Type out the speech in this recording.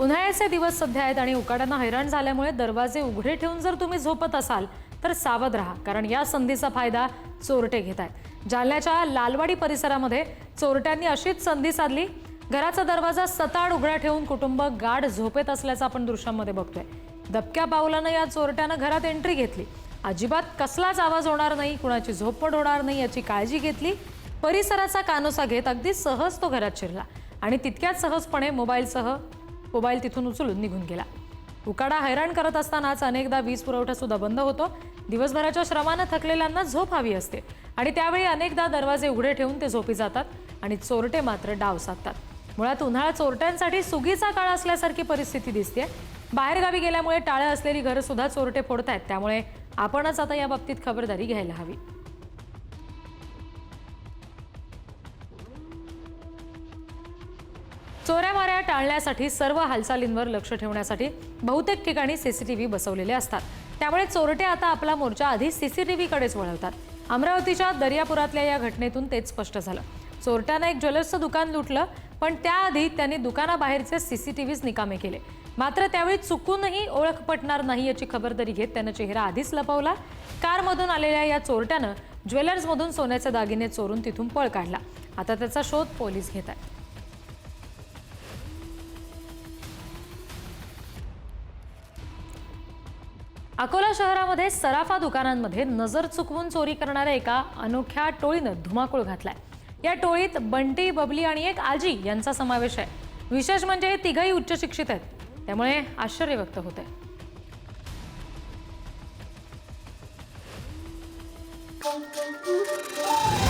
उन्हाळ्याचे दिवस सध्या आहेत आणि उकाड्यांना हैराण झाल्यामुळे दरवाजे उघडे ठेवून जर तुम्ही झोपत असाल तर सावध राहा कारण या संधीचा फायदा चोरटे घेत आहेत. जालन्याच्या लालवाडी परिसरामध्ये चोरट्यांनी अशीच संधी साधली. घराचा दरवाजा सताड उघडा ठेवून कुटुंब गाढ झोपेत असल्याचं आपण दृश्यामध्ये बघतोय. दबक्या पावलानं या चोरट्यानं घरात एंट्री घेतली. अजिबात कसलाच आवाज होणार नाही कुणाची झोपड होणार नाही याची काळजी घेतली. परिसराचा कानोसा घेत अगदी सहज तो घरात शिरला आणि तितक्याच सहजपणे मोबाईलसह मोबाईल तिथून उचलून निघून गेला. उकाडा हैराण करत असतानाच अनेकदा वीज पुरवठा सुद्धा बंद होतो. दिवसभराच्या श्रमानं थकलेल्यांना झोप हवी असते आणि त्यावेळी अनेकदा दरवाजे उघडे ठेवून ते झोपी जातात आणि चोरटे मात्र डाव साधतात. मुळात उन्हाळा चोरट्यांसाठी सुगीचा काळ असल्यासारखी परिस्थिती दिसते बाहेरगावी गेल्यामुळे टाळं असलेली घरं सुद्धा चोरटे फोडतायत. त्यामुळे आपणच आता या बाबतीत खबरदारी घ्यायला हवी. चोऱ्या माऱ्या टाळण्यासाठी सर्व हालचालींवर लक्ष ठेवण्यासाठी बहुतेक ठिकाणी सीसीटीव्ही बसवलेले असतात. त्यामुळे चोरटे आता आपला मोर्चा आधी सीसीटीव्हीकडेच वळवतात. अमरावतीच्या दर्यापुरातल्या या घटनेतून तेच स्पष्ट झालं. चोरट्यानं एक ज्वेलर्सचं दुकान लुटलं पण त्याआधी त्यांनी दुकानाबाहेरचे सीसीटीव्हीज निकामे केले. मात्र त्यावेळी चुकूनही ओळख पटणार नाही याची खबरदारी घेत त्यानं चेहरा आधीच लपवला. कारमधून आलेल्या या चोरट्यानं ज्वेलर्समधून सोन्याचे दागिने चोरून तिथून पळ काढला. आता त्याचा शोध पोलीस घेत आहेत. अकोला शहरामध्ये सराफा दुकानांमध्ये नजर चुकवून चोरी करणाऱ्या एका अनोख्या टोळीनं धुमाकूळ घातलाय. या टोळीत बंटी बबली आणि एक आजी यांचा समावेश आहे. विशेष म्हणजे हे तिघही उच्च शिक्षित आहेत. त्यामुळे आश्चर्य व्यक्त होत आहे Thank you.